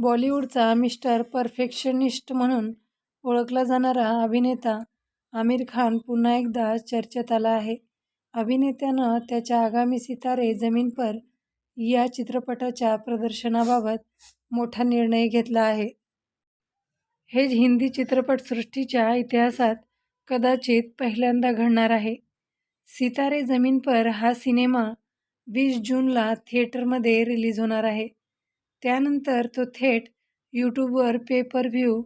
बॉलिवूडचा mister perfectionist म्हणून ओळखला जाणारा अभिनेता आमिर खान पुन्हा एकदा चर्चेत आला आहे. अभिनेत्यानं त्याच्या आगामी सितारे जमीन पर या चित्रपटाच्या प्रदर्शनाबाबत मोठा निर्णय घेतला आहे. हे हिंदी चित्रपटसृष्टीच्या इतिहासात कदाचित पहिल्यांदा घडणार आहे. सितारे जमीन पर हा सिनेमा वीस जूनला थिएटरमध्ये रिलीज होणार आहे. त्यानंतर तो थेट यूट्यूबवर पे पर व्ह्यू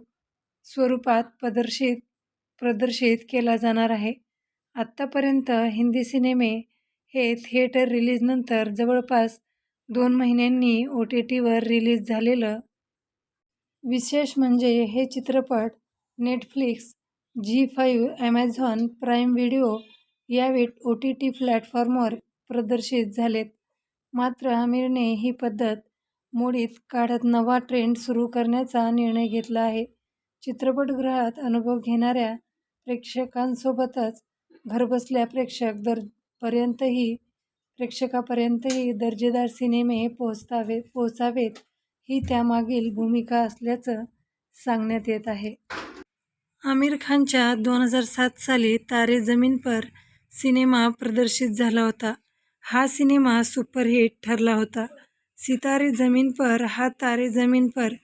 स्वरूपात प्रदर्शित प्रदर्शित केला जाणार आहे. आत्तापर्यंत हिंदी सिनेमे हे थिएटर रिलीजनंतर जवळपास दोन महिन्यांनी ओ टी टीवर रिलीज झालेलं. विशेष म्हणजे हे चित्रपट Netflix, Zee five, Amazon Prime Video यावेळी ओ टी टी प्लॅटफॉर्मवर प्रदर्शित झालेत. मात्र आमिरने ही पद्धत मोडीत काढत नवा ट्रेंड सुरू करण्याचा निर्णय घेतला आहे. चित्रपटगृहात अनुभव घेणाऱ्या प्रेक्षकांसोबतच घरबसल्या प्रेक्षक दर पर्यंतही प्रेक्षकापर्यंतही दर्जेदार सिनेमे पोहोचतावे पोहोचावेत ही त्यामागील भूमिका असल्याचं सांगण्यात येत आहे. आमिर खानच्या दोन हजार सात साली तारे जमीन पर सिनेमा प्रदर्शित झाला होता. हा सिनेमा सुपरहिट ठरला होता. सितारे जमीन पर हा तारे जमीन पर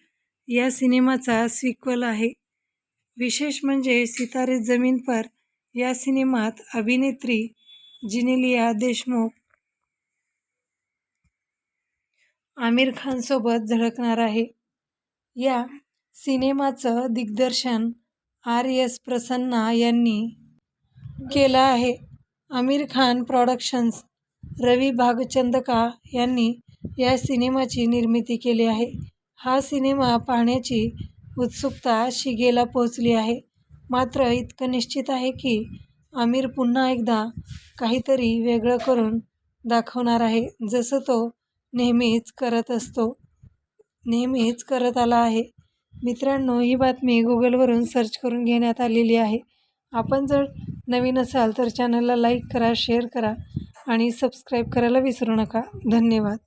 या सिनेमाचा सिक्वल आहे. विशेष म्हणजे सितारे जमीन पर या सिनेमात अभिनेत्री जिनेलिया देशमुख आमिर खानसोबत झळकणार आहे. या सिनेमाचं दिग्दर्शन आर. एस. प्रसन्ना यांनी केलं आहे. आमिर खान प्रॉडक्शन्स, रवी भागचंदका यांनी या सिनेमाची निर्मिती केली आहे. हा सिनेमा पाहण्याची उत्सुकता शिगेला पोहोचली आहे. मात्र इतकं निश्चित आहे की आमिर पुन्हा एकदा काहीतरी वेगळं करून दाखवणार आहे. जसं तो नेहमीच करत असतो नेहमीच करत आला आहे. मित्रांनो ही बातमी गुगलवरून सर्च करून घेण्यात आलेली आहे. आपण जर नवीन असाल तर चॅनलला लाईक करा, शेअर करा आणि सबस्क्राईब करायला विसरू नका. धन्यवाद.